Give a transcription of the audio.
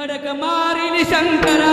ధడక మారిని శంకరా.